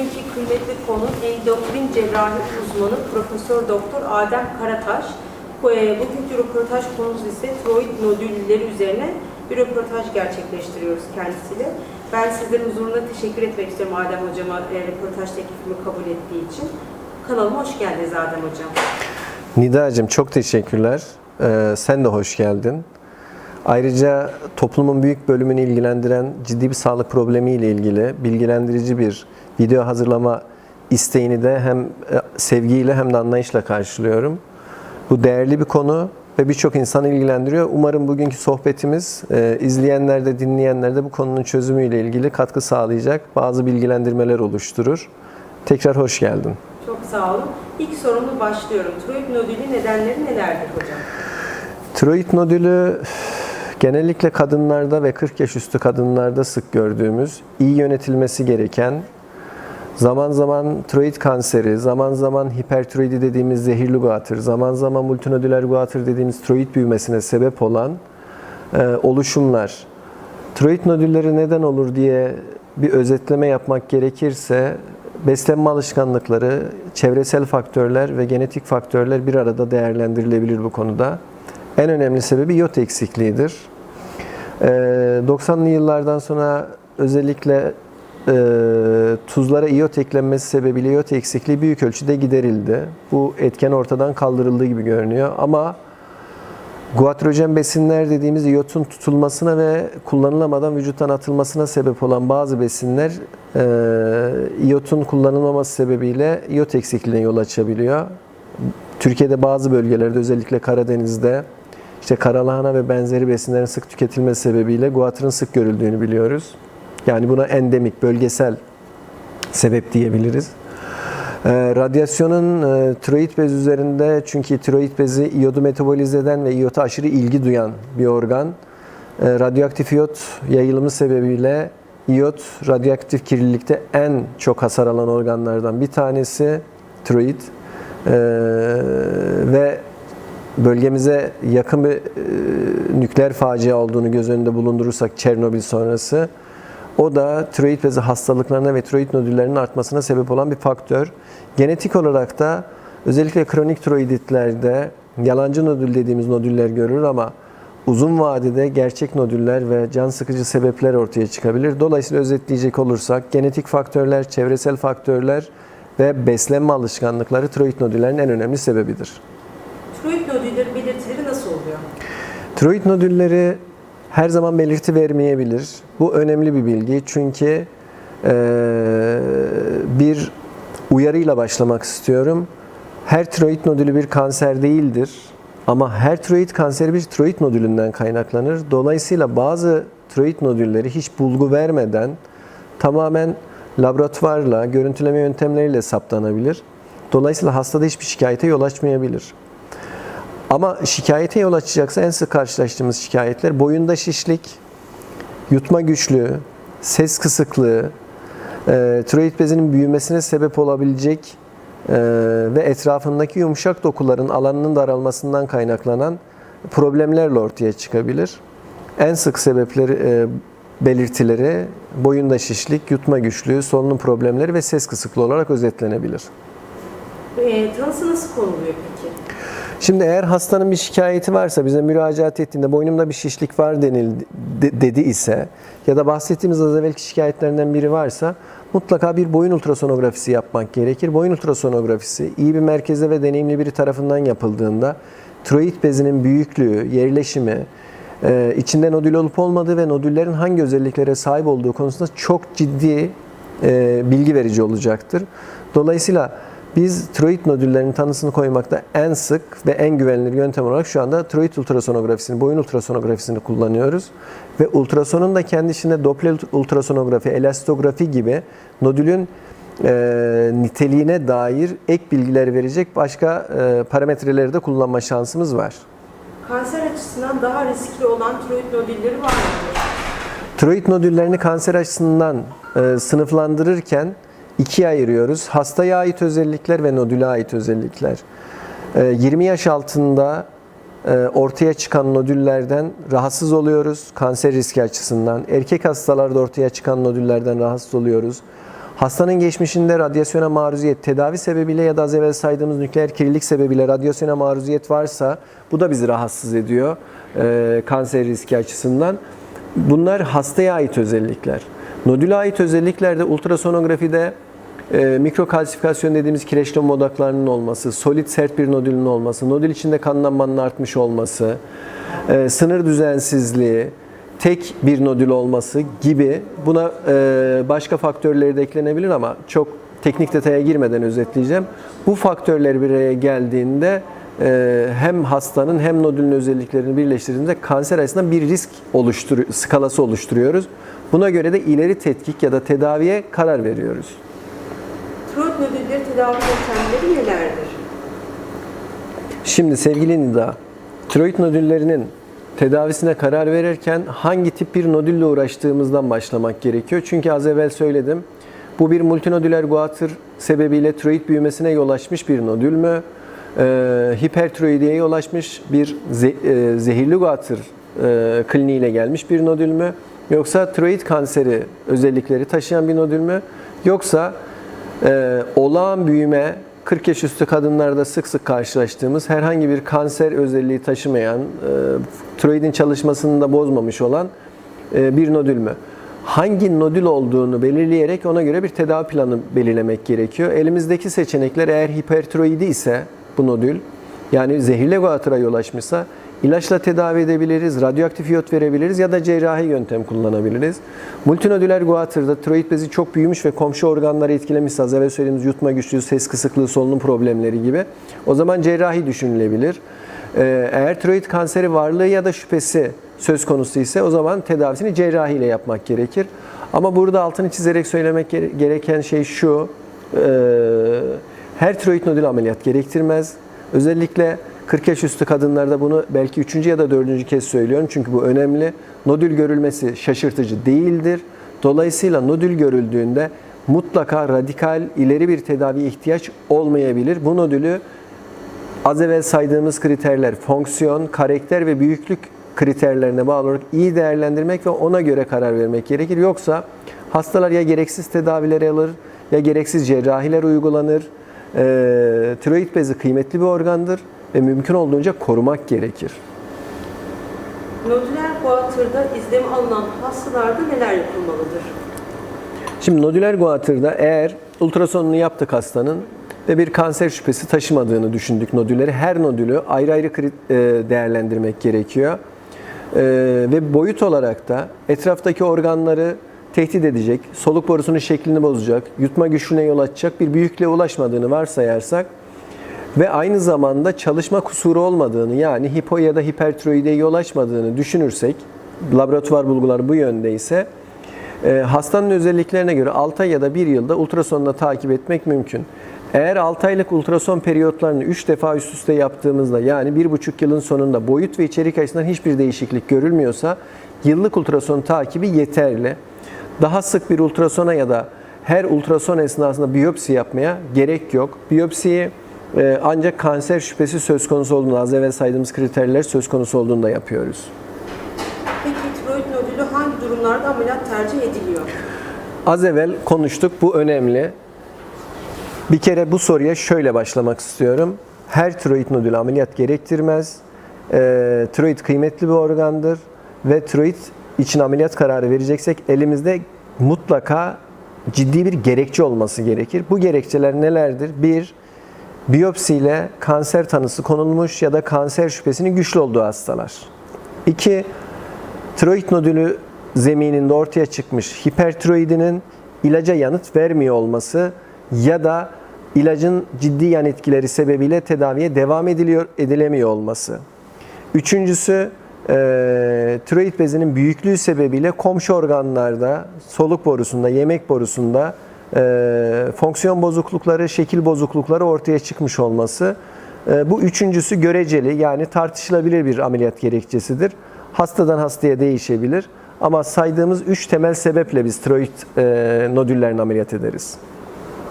Bugünkü kıymetli konu endokrin cerrahi uzmanı Profesör Doktor Adem Karataş. Bu, Bugünkü röportaj konumuz ise tiroid nodülleri üzerine bir röportaj gerçekleştiriyoruz kendisiyle. Ben sizlerin huzurunda teşekkür etmek istiyorum Adem Hocama e, röportaj teklifimi kabul ettiği için. Kanalıma hoş geldiniz Adem Hocam. Nidacığım çok teşekkürler. Ee, sen de hoş geldin. Ayrıca toplumun büyük bölümünü ilgilendiren ciddi bir sağlık problemiyle ilgili bilgilendirici bir video hazırlama isteğini de hem e, sevgiyle hem de anlayışla karşılıyorum. Bu değerli bir konu ve birçok insanı ilgilendiriyor. Umarım bugünkü sohbetimiz e, izleyenler de dinleyenler de bu konunun çözümüyle ilgili katkı sağlayacak bazı bilgilendirmeler oluşturur. Tekrar hoş geldin. Çok sağ olun. İlk sorumla başlıyorum. Tiroid nodülü nedenleri nelerdir hocam? Tiroid nodülü genellikle kadınlarda ve 40 yaş üstü kadınlarda sık gördüğümüz, iyi yönetilmesi gereken, zaman zaman tiroid kanseri, zaman zaman hipertiroidi dediğimiz zehirli guatr, zaman zaman multinodüler guatr dediğimiz tiroid büyümesine sebep olan e, oluşumlar. Tiroid nodülleri neden olur diye bir özetleme yapmak gerekirse beslenme alışkanlıkları, çevresel faktörler ve genetik faktörler bir arada değerlendirilebilir bu konuda. En önemli sebebi iot eksikliğidir. Ee, 90'lı yıllardan sonra özellikle e, tuzlara iot eklenmesi sebebiyle iot eksikliği büyük ölçüde giderildi. Bu etken ortadan kaldırıldığı gibi görünüyor ama Guatrojen besinler dediğimiz iyotun tutulmasına ve kullanılamadan vücuttan atılmasına sebep olan bazı besinler e, iyotun kullanılmaması sebebiyle iyot eksikliğine yol açabiliyor. Türkiye'de bazı bölgelerde özellikle Karadeniz'de işte karalahana ve benzeri besinlerin sık tüketilmesi sebebiyle guatrın sık görüldüğünü biliyoruz. Yani buna endemik, bölgesel sebep diyebiliriz. Ee, radyasyonun e, tiroid bez üzerinde çünkü tiroid bezi iyodu metabolize eden ve iyota aşırı ilgi duyan bir organ. Ee, radyoaktif iyot yayılımı sebebiyle iyot radyoaktif kirlilikte en çok hasar alan organlardan bir tanesi tiroid. Ee, ve bölgemize yakın bir e, nükleer facia olduğunu göz önünde bulundurursak Çernobil sonrası o da tiroid bezi hastalıklarına ve tiroid nodüllerinin artmasına sebep olan bir faktör. Genetik olarak da özellikle kronik tiroiditlerde yalancı nodül dediğimiz nodüller görülür ama uzun vadede gerçek nodüller ve can sıkıcı sebepler ortaya çıkabilir. Dolayısıyla özetleyecek olursak genetik faktörler, çevresel faktörler ve beslenme alışkanlıkları tiroid nodüllerin en önemli sebebidir. Tiroid nodülleri belirtileri nasıl oluyor? Tiroid nodülleri her zaman belirti vermeyebilir. Bu önemli bir bilgi çünkü e, bir uyarıyla başlamak istiyorum. Her tiroid nodülü bir kanser değildir ama her tiroid kanseri bir tiroid nodülünden kaynaklanır. Dolayısıyla bazı tiroid nodülleri hiç bulgu vermeden tamamen laboratuvarla, görüntüleme yöntemleriyle saptanabilir. Dolayısıyla hastada hiçbir şikayete yol açmayabilir. Ama şikayete yol açacaksa en sık karşılaştığımız şikayetler boyunda şişlik, yutma güçlüğü, ses kısıklığı, e, tiroid bezinin büyümesine sebep olabilecek e, ve etrafındaki yumuşak dokuların alanının daralmasından kaynaklanan problemlerle ortaya çıkabilir. En sık sebepleri e, belirtileri boyunda şişlik, yutma güçlüğü, solunum problemleri ve ses kısıklığı olarak özetlenebilir. E, tanısı nasıl konuluyor peki? Şimdi eğer hastanın bir şikayeti varsa bize müracaat ettiğinde boynumda bir şişlik var denildi de- dedi ise ya da bahsettiğimiz az evvelki şikayetlerinden biri varsa mutlaka bir boyun ultrasonografisi yapmak gerekir. Boyun ultrasonografisi iyi bir merkezde ve deneyimli biri tarafından yapıldığında tiroid bezinin büyüklüğü, yerleşimi, e, içinde nodül olup olmadığı ve nodüllerin hangi özelliklere sahip olduğu konusunda çok ciddi e, bilgi verici olacaktır. Dolayısıyla biz tiroid nodüllerinin tanısını koymakta en sık ve en güvenilir yöntem olarak şu anda tiroid ultrasonografisini, boyun ultrasonografisini kullanıyoruz. Ve ultrasonun da kendi içinde Doppler ultrasonografi, elastografi gibi nodülün e, niteliğine dair ek bilgiler verecek başka e, parametreleri de kullanma şansımız var. Kanser açısından daha riskli olan tiroid nodülleri var mıdır? Tiroid nodüllerini kanser açısından e, sınıflandırırken ikiye ayırıyoruz. Hastaya ait özellikler ve nodüle ait özellikler. E, 20 yaş altında e, ortaya çıkan nodüllerden rahatsız oluyoruz kanser riski açısından. Erkek hastalarda ortaya çıkan nodüllerden rahatsız oluyoruz. Hastanın geçmişinde radyasyona maruziyet, tedavi sebebiyle ya da az evvel saydığımız nükleer kirlilik sebebiyle radyasyona maruziyet varsa bu da bizi rahatsız ediyor e, kanser riski açısından. Bunlar hastaya ait özellikler. Nodüle ait özellikler de ultrasonografide e, mikrokalsifikasyon dediğimiz kireçlenme odaklarının olması, solit sert bir nodülün olması, nodül içinde kanlanmanın artmış olması, e, sınır düzensizliği, tek bir nodül olması gibi buna e, başka faktörleri de eklenebilir ama çok teknik detaya girmeden özetleyeceğim. Bu faktörler bir araya geldiğinde e, hem hastanın hem nodülün özelliklerini birleştirdiğimizde kanser açısından bir risk oluştur skalası oluşturuyoruz. Buna göre de ileri tetkik ya da tedaviye karar veriyoruz. Tedavi yöntemleri nelerdir? Şimdi sevgili Nida, tiroid nodüllerinin tedavisine karar verirken hangi tip bir nodülle uğraştığımızdan başlamak gerekiyor. Çünkü az evvel söyledim. Bu bir multinodüler guatr sebebiyle tiroid büyümesine yol açmış bir nodül mü? Ee, hipertiroidiye yol açmış bir ze- e, zehirli guatr e, kliniğiyle gelmiş bir nodül mü? Yoksa tiroid kanseri özellikleri taşıyan bir nodül mü? Yoksa ee, olağan büyüme 40 yaş üstü kadınlarda sık sık karşılaştığımız herhangi bir kanser özelliği taşımayan, e, tiroidin çalışmasını da bozmamış olan e, bir nodül mü? Hangi nodül olduğunu belirleyerek ona göre bir tedavi planı belirlemek gerekiyor. Elimizdeki seçenekler eğer hipertiroidi ise bu nodül, yani zehirli guatıra yol açmışsa ilaçla tedavi edebiliriz, radyoaktif iyot verebiliriz ya da cerrahi yöntem kullanabiliriz. Multinodüler guatırda tiroid bezi çok büyümüş ve komşu organları etkilemişse az evvel söylediğimiz yutma güçlüğü, ses kısıklığı, solunum problemleri gibi o zaman cerrahi düşünülebilir. Ee, Eğer tiroid kanseri varlığı ya da şüphesi söz konusu ise o zaman tedavisini cerrahiyle yapmak gerekir. Ama burada altını çizerek söylemek gere- gereken şey şu, e, her tiroid nodül ameliyat gerektirmez. Özellikle 40 yaş üstü kadınlarda bunu belki üçüncü ya da dördüncü kez söylüyorum çünkü bu önemli. Nodül görülmesi şaşırtıcı değildir. Dolayısıyla nodül görüldüğünde mutlaka radikal ileri bir tedaviye ihtiyaç olmayabilir. Bu nodülü az evvel saydığımız kriterler fonksiyon, karakter ve büyüklük kriterlerine bağlı olarak iyi değerlendirmek ve ona göre karar vermek gerekir. Yoksa hastalar ya gereksiz tedaviler alır ya gereksiz cerrahiler uygulanır. Ee, tiroid bezi kıymetli bir organdır ve mümkün olduğunca korumak gerekir. Nodüler guatırda izlemi alınan hastalarda neler yapılmalıdır? Şimdi nodüler guatırda eğer ultrasonunu yaptık hastanın ve bir kanser şüphesi taşımadığını düşündük nodülleri. Her nodülü ayrı ayrı e, değerlendirmek gerekiyor. E, Ve boyut olarak da etraftaki organları tehdit edecek, soluk borusunun şeklini bozacak, yutma güçlüğüne yol açacak bir büyüklüğe ulaşmadığını varsayarsak ve aynı zamanda çalışma kusuru olmadığını yani hipo ya da hipertiroide yol açmadığını düşünürsek, laboratuvar bulguları bu yönde ise e, hastanın özelliklerine göre 6 ay ya da 1 yılda ultrasonla takip etmek mümkün. Eğer 6 aylık ultrason periyotlarını 3 defa üst üste yaptığımızda yani 1,5 yılın sonunda boyut ve içerik açısından hiçbir değişiklik görülmüyorsa yıllık ultrason takibi yeterli. Daha sık bir ultrasona ya da her ultrason esnasında biyopsi yapmaya gerek yok. Biyopsiyi e, ancak kanser şüphesi söz konusu olduğunda, az evvel saydığımız kriterler söz konusu olduğunda yapıyoruz. Peki tiroid nodülü hangi durumlarda ameliyat tercih ediliyor? Az evvel konuştuk, bu önemli. Bir kere bu soruya şöyle başlamak istiyorum. Her tiroid nodülü ameliyat gerektirmez. E, tiroid kıymetli bir organdır ve tiroid için ameliyat kararı vereceksek elimizde mutlaka ciddi bir gerekçe olması gerekir. Bu gerekçeler nelerdir? Bir, biyopsiyle kanser tanısı konulmuş ya da kanser şüphesinin güçlü olduğu hastalar. İki, tiroid nodülü zemininde ortaya çıkmış hipertiroidinin ilaca yanıt vermiyor olması ya da ilacın ciddi yan etkileri sebebiyle tedaviye devam ediliyor edilemiyor olması. Üçüncüsü e, tiroid bezinin büyüklüğü sebebiyle komşu organlarda, soluk borusunda, yemek borusunda e, fonksiyon bozuklukları, şekil bozuklukları ortaya çıkmış olması. E, bu üçüncüsü göreceli yani tartışılabilir bir ameliyat gerekçesidir. Hastadan hastaya değişebilir. Ama saydığımız üç temel sebeple biz tiroid e, nodüllerini ameliyat ederiz.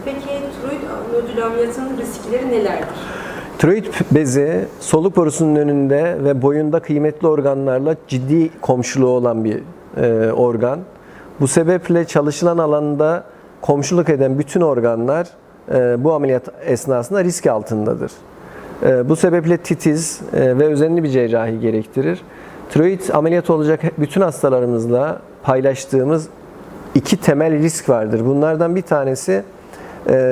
Peki tiroid nodülü ameliyatının riskleri nelerdir? Tiroid bezi soluk borusunun önünde ve boyunda kıymetli organlarla ciddi komşuluğu olan bir e, organ. Bu sebeple çalışılan alanda komşuluk eden bütün organlar e, bu ameliyat esnasında risk altındadır. E, Bu sebeple titiz e, ve özenli bir cerrahi gerektirir. Tiroid ameliyat olacak bütün hastalarımızla paylaştığımız iki temel risk vardır. Bunlardan bir tanesi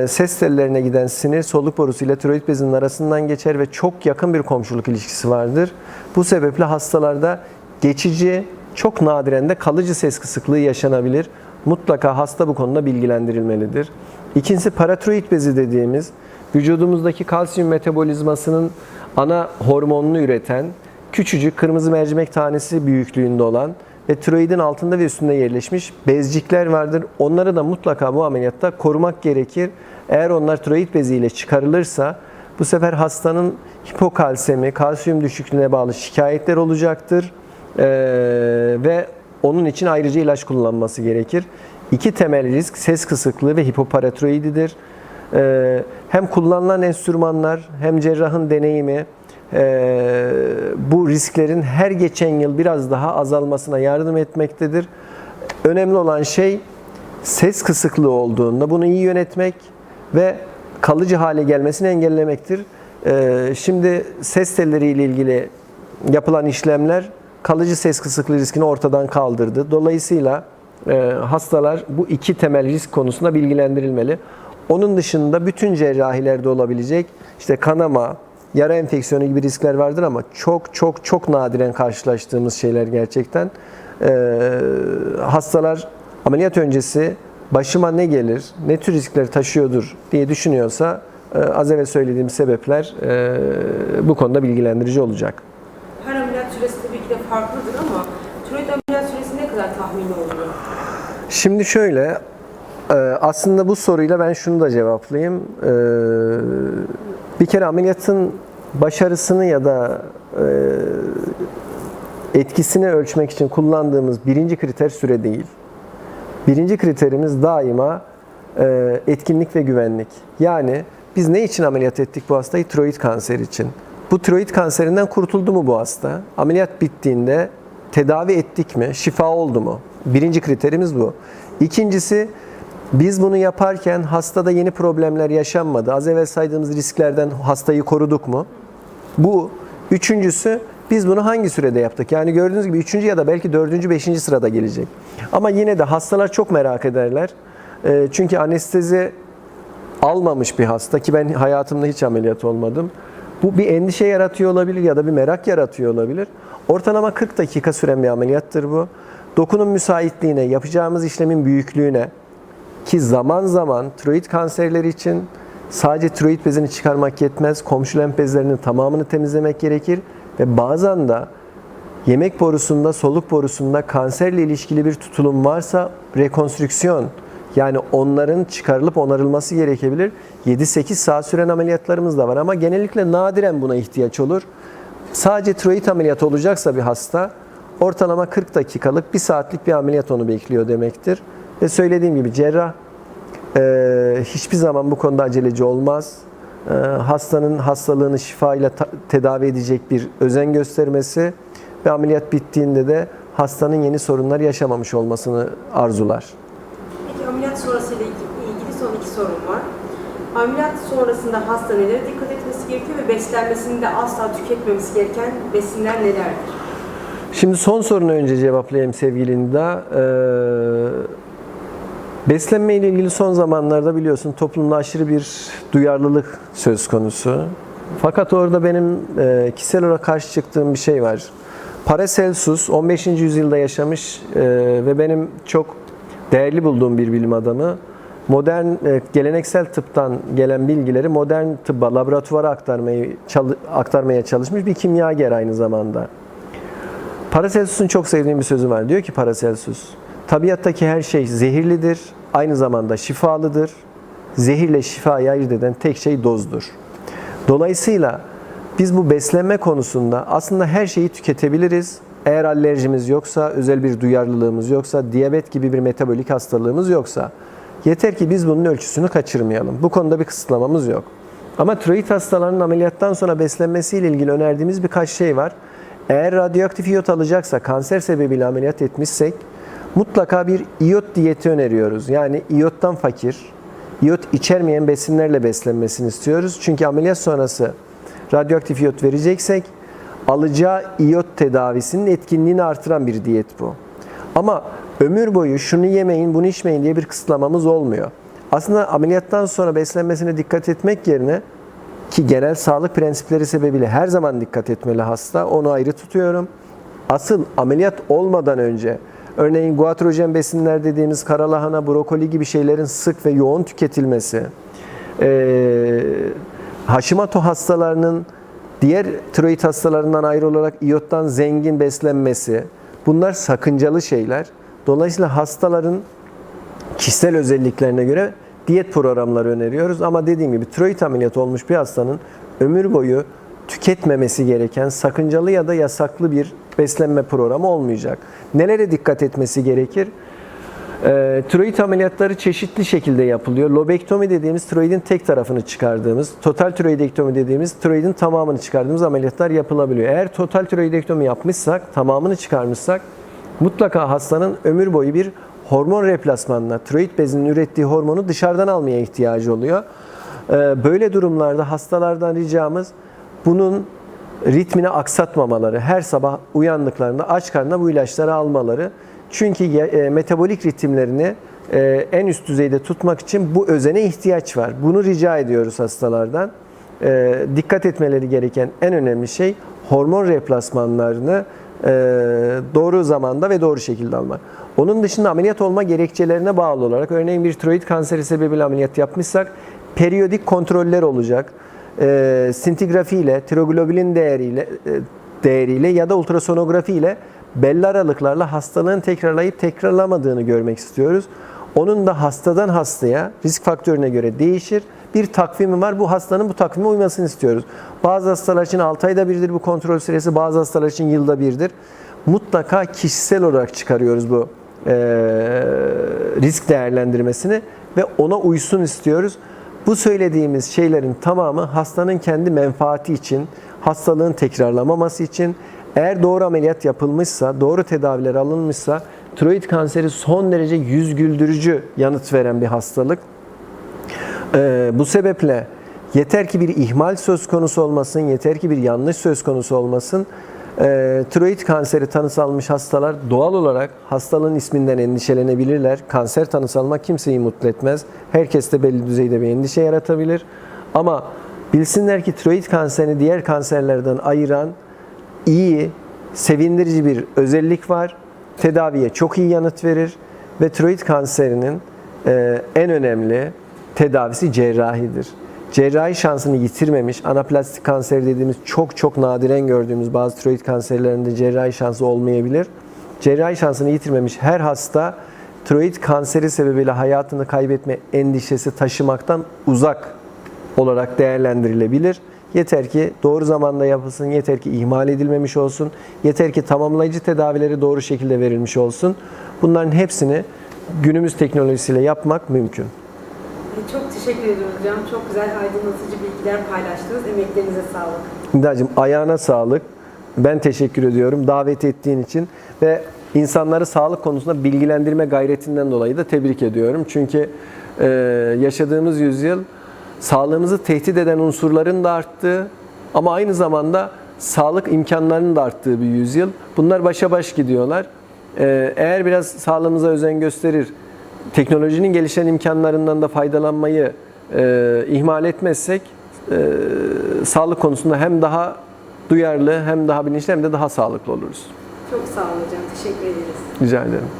ses tellerine giden sinir soluk borusu ile tiroid bezinin arasından geçer ve çok yakın bir komşuluk ilişkisi vardır. Bu sebeple hastalarda geçici, çok nadiren de kalıcı ses kısıklığı yaşanabilir. Mutlaka hasta bu konuda bilgilendirilmelidir. İkincisi paratiroid bezi dediğimiz vücudumuzdaki kalsiyum metabolizmasının ana hormonunu üreten küçücük kırmızı mercimek tanesi büyüklüğünde olan ve tiroidin altında ve üstünde yerleşmiş bezcikler vardır. Onları da mutlaka bu ameliyatta korumak gerekir. Eğer onlar tiroid beziyle çıkarılırsa bu sefer hastanın hipokalsemi, kalsiyum düşüklüğüne bağlı şikayetler olacaktır. Ee, ve onun için ayrıca ilaç kullanması gerekir. İki temel risk ses kısıklığı ve hipoparatiroididir. Ee, hem kullanılan enstrümanlar hem cerrahın deneyimi bu risklerin her geçen yıl biraz daha azalmasına yardım etmektedir. Önemli olan şey ses kısıklığı olduğunda bunu iyi yönetmek ve kalıcı hale gelmesini engellemektir. Ee, Şimdi ses telleriyle ilgili yapılan işlemler kalıcı ses kısıklığı riskini ortadan kaldırdı. Dolayısıyla e, hastalar bu iki temel risk konusunda bilgilendirilmeli. Onun dışında bütün cerrahilerde olabilecek işte kanama, yara enfeksiyonu gibi riskler vardır ama çok çok çok nadiren karşılaştığımız şeyler gerçekten. Ee, hastalar ameliyat öncesi başıma ne gelir, ne tür riskleri taşıyordur diye düşünüyorsa e, az evvel söylediğim sebepler e, bu konuda bilgilendirici olacak. Her ameliyat süresi tabii ki de farklıdır ama tiroid ameliyat süresi ne kadar tahmini oluyor? Şimdi şöyle, e, aslında bu soruyla ben şunu da cevaplayayım. Bir kere ameliyatın başarısını ya da e, etkisini ölçmek için kullandığımız birinci kriter süre değil. Birinci kriterimiz daima e, etkinlik ve güvenlik. Yani biz ne için ameliyat ettik bu hastayı? Tiroid kanseri için. Bu tiroid kanserinden kurtuldu mu bu hasta? Ameliyat bittiğinde tedavi ettik mi? Şifa oldu mu? Birinci kriterimiz bu. İkincisi biz bunu yaparken hastada yeni problemler yaşanmadı. Az evvel saydığımız risklerden hastayı koruduk mu? Bu. Üçüncüsü biz bunu hangi sürede yaptık? Yani gördüğünüz gibi üçüncü ya da belki dördüncü, beşinci sırada gelecek. Ama yine de hastalar çok merak ederler. Ee, Çünkü anestezi almamış bir hasta ki ben hayatımda hiç ameliyat olmadım. Bu bir endişe yaratıyor olabilir ya da bir merak yaratıyor olabilir. Ortalama 40 dakika süren bir ameliyattır bu. Dokunun müsaitliğine, yapacağımız işlemin büyüklüğüne ki zaman zaman tiroid kanserleri için sadece tiroid bezini çıkarmak yetmez. Komşu lenf bezlerinin tamamını temizlemek gerekir ve bazen de yemek borusunda, soluk borusunda kanserle ilişkili bir tutulum varsa rekonstrüksiyon yani onların çıkarılıp onarılması gerekebilir. 7-8 saat süren ameliyatlarımız da var ama genellikle nadiren buna ihtiyaç olur. Sadece tiroid ameliyatı olacaksa bir hasta ortalama 40 dakikalık, 1 saatlik bir ameliyat onu bekliyor demektir. Ve söylediğim gibi cerrah e, hiçbir zaman bu konuda aceleci olmaz. E, hastanın hastalığını şifayla ta- tedavi edecek bir özen göstermesi ve ameliyat bittiğinde de hastanın yeni sorunlar yaşamamış olmasını arzular. Peki ameliyat sonrasıyla ilgili ilgili son iki sorum var. Ameliyat sonrasında hasta nelere dikkat etmesi gerekiyor ve beslenmesinde asla tüketmemesi gereken besinler nelerdir? Şimdi son sorunu önce cevaplayayım sevgili Nida. Ee, beslenme ile ilgili son zamanlarda biliyorsun toplumda aşırı bir duyarlılık söz konusu. Fakat orada benim e, kişisel olarak karşı çıktığım bir şey var. Paracelsus 15. yüzyılda yaşamış e, ve benim çok değerli bulduğum bir bilim adamı. Modern, e, geleneksel tıptan gelen bilgileri modern tıbba, laboratuvara aktarmayı, aktarmaya çalışmış bir kimyager aynı zamanda. Paracelsus'un çok sevdiğim bir sözü var. Diyor ki Paracelsus, tabiattaki her şey zehirlidir, aynı zamanda şifalıdır. Zehirle şifayı ayırt eden tek şey dozdur. Dolayısıyla biz bu beslenme konusunda aslında her şeyi tüketebiliriz. Eğer alerjimiz yoksa, özel bir duyarlılığımız yoksa, diyabet gibi bir metabolik hastalığımız yoksa yeter ki biz bunun ölçüsünü kaçırmayalım. Bu konuda bir kısıtlamamız yok. Ama tiroid hastalarının ameliyattan sonra beslenmesiyle ilgili önerdiğimiz birkaç şey var. Eğer radyoaktif iyot alacaksa, kanser sebebiyle ameliyat etmişsek mutlaka bir iyot diyeti öneriyoruz. Yani iyottan fakir, iyot içermeyen besinlerle beslenmesini istiyoruz. Çünkü ameliyat sonrası radyoaktif iyot vereceksek alacağı iyot tedavisinin etkinliğini artıran bir diyet bu. Ama ömür boyu şunu yemeyin, bunu içmeyin diye bir kısıtlamamız olmuyor. Aslında ameliyattan sonra beslenmesine dikkat etmek yerine ki genel sağlık prensipleri sebebiyle her zaman dikkat etmeli hasta. Onu ayrı tutuyorum. Asıl ameliyat olmadan önce örneğin guatrojen besinler dediğimiz karalahana, brokoli gibi şeylerin sık ve yoğun tüketilmesi, eee Hashimoto hastalarının diğer tiroid hastalarından ayrı olarak iyottan zengin beslenmesi bunlar sakıncalı şeyler. Dolayısıyla hastaların kişisel özelliklerine göre diyet programları öneriyoruz. Ama dediğim gibi tiroid ameliyatı olmuş bir hastanın ömür boyu tüketmemesi gereken sakıncalı ya da yasaklı bir beslenme programı olmayacak. Nelere dikkat etmesi gerekir? E, tiroid ameliyatları çeşitli şekilde yapılıyor. Lobektomi dediğimiz tiroidin tek tarafını çıkardığımız, total tiroidektomi dediğimiz tiroidin tamamını çıkardığımız ameliyatlar yapılabiliyor. Eğer total tiroidektomi yapmışsak, tamamını çıkarmışsak mutlaka hastanın ömür boyu bir hormon replasmanına, tiroid bezinin ürettiği hormonu dışarıdan almaya ihtiyacı oluyor. E, böyle durumlarda hastalardan ricamız bunun ritmini aksatmamaları, her sabah uyandıklarında aç karnına bu ilaçları almaları. Çünkü e, metabolik ritimlerini e, en üst düzeyde tutmak için bu özene ihtiyaç var. Bunu rica ediyoruz hastalardan. E, dikkat etmeleri gereken en önemli şey hormon replasmanlarını doğru zamanda ve doğru şekilde almak. Onun dışında ameliyat olma gerekçelerine bağlı olarak örneğin bir tiroid kanseri sebebiyle ameliyat yapmışsak periyodik kontroller olacak. E, sintigrafi tiroglobulin değeriyle, e, değeriyle ya da ultrasonografi ile belli aralıklarla hastalığın tekrarlayıp tekrarlamadığını görmek istiyoruz. Onun da hastadan hastaya risk faktörüne göre değişir. Bir takvimi var. Bu hastanın bu takvime uymasını istiyoruz. Bazı hastalar için 6 ayda birdir bu kontrol süresi, bazı hastalar için yılda birdir. Mutlaka kişisel olarak çıkarıyoruz bu e, risk değerlendirmesini ve ona uysun istiyoruz. Bu söylediğimiz şeylerin tamamı hastanın kendi menfaati için, hastalığın tekrarlamaması için, eğer doğru ameliyat yapılmışsa, doğru tedaviler alınmışsa tiroid kanseri son derece yüz güldürücü yanıt veren bir hastalık. Ee, bu sebeple yeter ki bir ihmal söz konusu olmasın, yeter ki bir yanlış söz konusu olmasın. Ee, tiroid kanseri tanısı almış hastalar doğal olarak hastalığın isminden endişelenebilirler. Kanser tanısı almak kimseyi mutlu etmez. Herkes de belli düzeyde bir endişe yaratabilir. Ama bilsinler ki tiroid kanserini diğer kanserlerden ayıran iyi, sevindirici bir özellik var. Tedaviye çok iyi yanıt verir ve tiroid kanserinin e, en önemli tedavisi cerrahidir. Cerrahi şansını yitirmemiş, anaplastik kanser dediğimiz çok çok nadiren gördüğümüz bazı tiroid kanserlerinde cerrahi şansı olmayabilir. Cerrahi şansını yitirmemiş her hasta tiroid kanseri sebebiyle hayatını kaybetme endişesi taşımaktan uzak olarak değerlendirilebilir. Yeter ki doğru zamanda yapılsın, yeter ki ihmal edilmemiş olsun, yeter ki tamamlayıcı tedavileri doğru şekilde verilmiş olsun. Bunların hepsini günümüz teknolojisiyle yapmak mümkün. Çok teşekkür ediyorum hocam. Çok güzel aydınlatıcı bilgiler paylaştınız. Emeklerinize sağlık. Nidacığım ayağına sağlık. Ben teşekkür ediyorum davet ettiğin için ve insanları sağlık konusunda bilgilendirme gayretinden dolayı da tebrik ediyorum. Çünkü e, yaşadığımız yüzyıl sağlığımızı tehdit eden unsurların da arttığı ama aynı zamanda sağlık imkanlarının da arttığı bir yüzyıl. Bunlar başa baş gidiyorlar. E, eğer biraz sağlığımıza özen gösterir, teknolojinin gelişen imkanlarından da faydalanmayı e, ihmal etmezsek e, sağlık konusunda hem daha duyarlı hem daha bilinçli hem de daha sağlıklı oluruz. Çok sağ olun hocam. Teşekkür ederiz. Rica ederim.